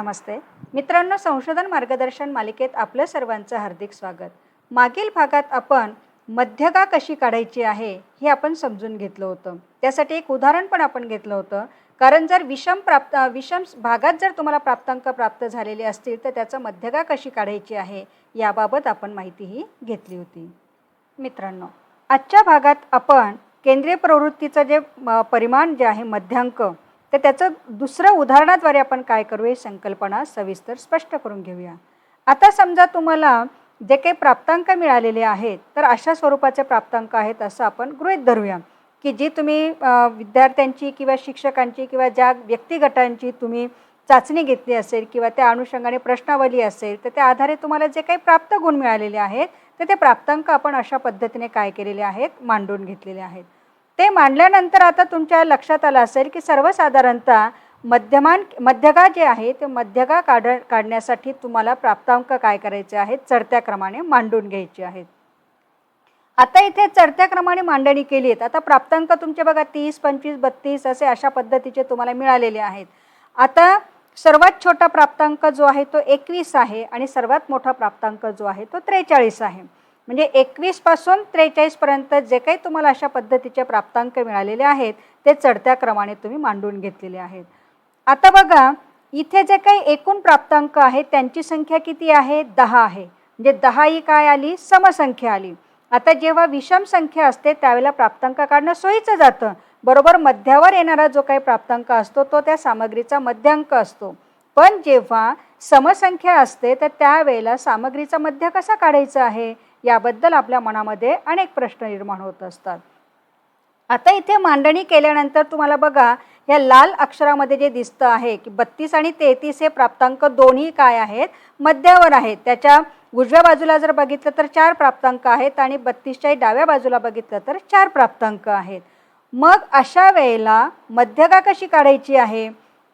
नमस्ते. मित्रांनो संशोधन मार्गदर्शन मालिकेत आपलं सर्वांचं हार्दिक स्वागत. मागील भागात आपण मध्यगा कशी काढायची आहे हे आपण समजून घेतलं होतं. त्यासाठी एक उदाहरण पण आपण घेतलं होतं. कारण जर विषम प्राप्त विषम भागात जर तुम्हाला प्राप्तांक प्राप्त झालेले असतील तर त्याचं मध्यगा कशी काढायची आहे याबाबत आपण माहितीही घेतली होती. मित्रांनो आजच्या भागात आपण केंद्रीय प्रवृत्तीचं जे परिमाण जे आहे मध्यांक तर त्याचं दुसरं उदाहरणाद्वारे आपण काय करू ही संकल्पना सविस्तर स्पष्ट करून घेऊया. आता समजा तुम्हाला जे काही प्राप्तांक मिळालेले आहेत तर अशा स्वरूपाचे प्राप्तांक आहेत असं आपण गृहीत धरूया. की जी तुम्ही विद्यार्थ्यांची किंवा शिक्षकांची किंवा ज्या व्यक्तिगटांची तुम्ही चाचणी घेतली असेल किंवा त्या अनुषंगाने प्रश्नावली असेल तर त्या आधारे तुम्हाला जे काही प्राप्त गुण मिळालेले आहेत तर ते प्राप्तांक आपण अशा पद्धतीने काय केलेले आहेत मांडून घेतलेले आहेत. ते मांडल्यानंतर आता तुमच्या लक्षात आलं असेल की सर्वसाधारणतः मध्यमान मध्यगा जे आहे ते मध्यगा काढ काढण्यासाठी तुम्हाला प्राप्तांक काय करायचे आहेत? चढत्या क्रमाने मांडून घ्यायचे आहेत. आता इथे चढत्या क्रमाने मांडणी केली आहेत. आता प्राप्तांक तुमचे बघा तीस पंचवीस बत्तीस असे अशा पद्धतीचे तुम्हाला मिळालेले आहेत. आता सर्वात छोटा प्राप्तांक जो आहे तो एकवीस आहे आणि सर्वात मोठा प्राप्तांक जो आहे तो त्रेचाळीस आहे. म्हणजे एकवीसपासून त्रेचाळीसपर्यंत जे काही तुम्हाला अशा पद्धतीचे प्राप्तांक मिळालेले आहेत ते चढत्या क्रमाने तुम्ही मांडून घेतलेले आहेत. आता बघा इथे जे काही एकूण प्राप्तांक आहेत त्यांची संख्या किती आहे? दहा आहे. म्हणजे दहा ही काय आली? समसंख्या आली. आता जेव्हा विषम संख्या असते त्यावेळेला प्राप्तांक काढणं सोयीचं जातं. बरोबर मध्यावर येणारा जो काही प्राप्तांक असतो तो त्या सामग्रीचा मध्यांक असतो. पण जेव्हा समसंख्या असते तर त्यावेळेला सामग्रीचा मध्य कसा काढायचा आहे? याबद्दल आपल्या मनामध्ये अनेक प्रश्न निर्माण होत असतात. आता इथे मांडणी केल्यानंतर तुम्हाला बघा या लाल अक्षरामध्ये जे दिसतं आहे की बत्तीस आणि तेहतीस हे प्राप्तांक दोन्ही काय आहेत? मध्यावर आहेत. त्याच्या उजव्या बाजूला जर बघितलं तर चार प्राप्तांक आहेत आणि बत्तीसच्याही डाव्या बाजूला बघितलं तर चार प्राप्तांक आहेत. मग अशा वेळेला मध्यगा कशी काढायची आहे?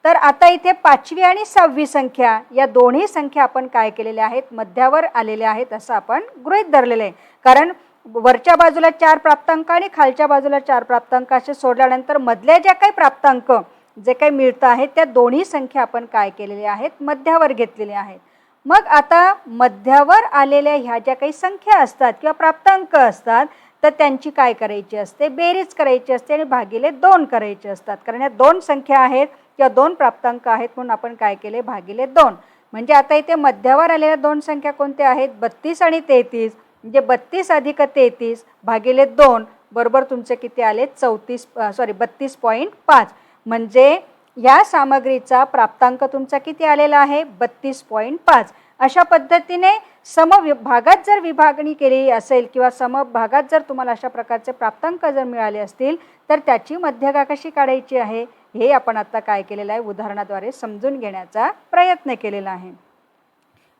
तर आता इथे पाचवी आणि सहावी संख्या या दोन्ही संख्या आपण काय केलेल्या आहेत? मध्यावर आलेल्या आहेत असं आपण गृहीत धरलेलं आहे. कारण वरच्या बाजूला चार प्राप्तांक आणि खालच्या बाजूला चार प्राप्तांक असे सोडल्यानंतर मधल्या ज्या काही प्राप्तांक जे काही मिळतं आहे त्या दोन्ही संख्या आपण काय केलेल्या आहेत? मध्यावर घेतलेल्या आहेत. मग आता मध्यावर आलेल्या ह्या ज्या काही संख्या असतात किंवा प्राप्तांक असतात तर त्यांची काय करायची असते? बेरीज करायची असते आणि भागिले दोन करायचे असतात. कारण या दोन संख्या आहेत किंवा दोन प्राप्तांक आहेत म्हणून आपण काय केले? भागिले दोन. म्हणजे आता इथे मध्यावर आलेल्या दोन संख्या कोणत्या आहेत? बत्तीस आणि तेहतीस. म्हणजे बत्तीस अधिक तेहतीस भागिले दोन बरोबर तुमचे किती आले? चौतीस सॉरी बत्तीस पॉईंट पाच. म्हणजे या सामग्रीचा प्राप्तांक तुमचा किती आलेला आहे? बत्तीस पॉईंट पाच. अशा पद्धतीने समविभागात जर विभागणी केली असेल किंवा समभागात जर तुम्हाला अशा प्रकारचे प्राप्तांक जर मिळाले असतील तर त्याची मध्यगा कशी काढायची आहे. हे आपण आता काय केलेलं आहे? उदाहरणाद्वारे समजून घेण्याचा प्रयत्न केलेला आहे.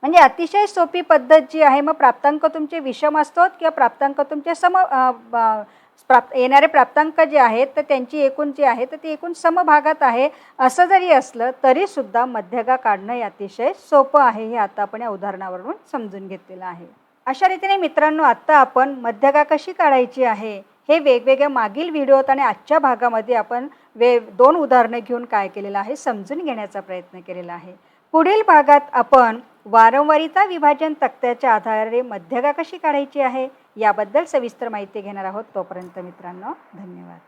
म्हणजे अतिशय सोपी पद्धत जी आहे मग प्राप्तांक तुमचे विषम असतात किंवा प्राप्तांक तुमचे सम प्राप्त येणारे प्राप्तांक जे आहेत तर त्यांची एकूण जी आहे तर ती एकूण समभागात आहे. असं जरी असलं तरीसुद्धा मध्यगा काढणं हे अतिशय सोपं आहे हे आता आपण या उदाहरणावरून समजून घेतलेलं आहे. अशा रीतीने मित्रांनो आत्ता आपण मध्यगा कशी काढायची आहे हे वेगवेगळ्या मागील व्हिडिओत आणि आजच्या भागामध्ये आपण वे दोन उदाहरणं घेऊन काय केलेलं आहे समजून घेण्याचा प्रयत्न केलेला आहे. पुढील भागात आपण वारंवारिता विभाजन तक्त्याच्या आधारे मध्यगा कशी काढायची आहे याबद्दल सविस्तर माहिती घेणार आहोत तोपर्यंत मित्रांनो धन्यवाद.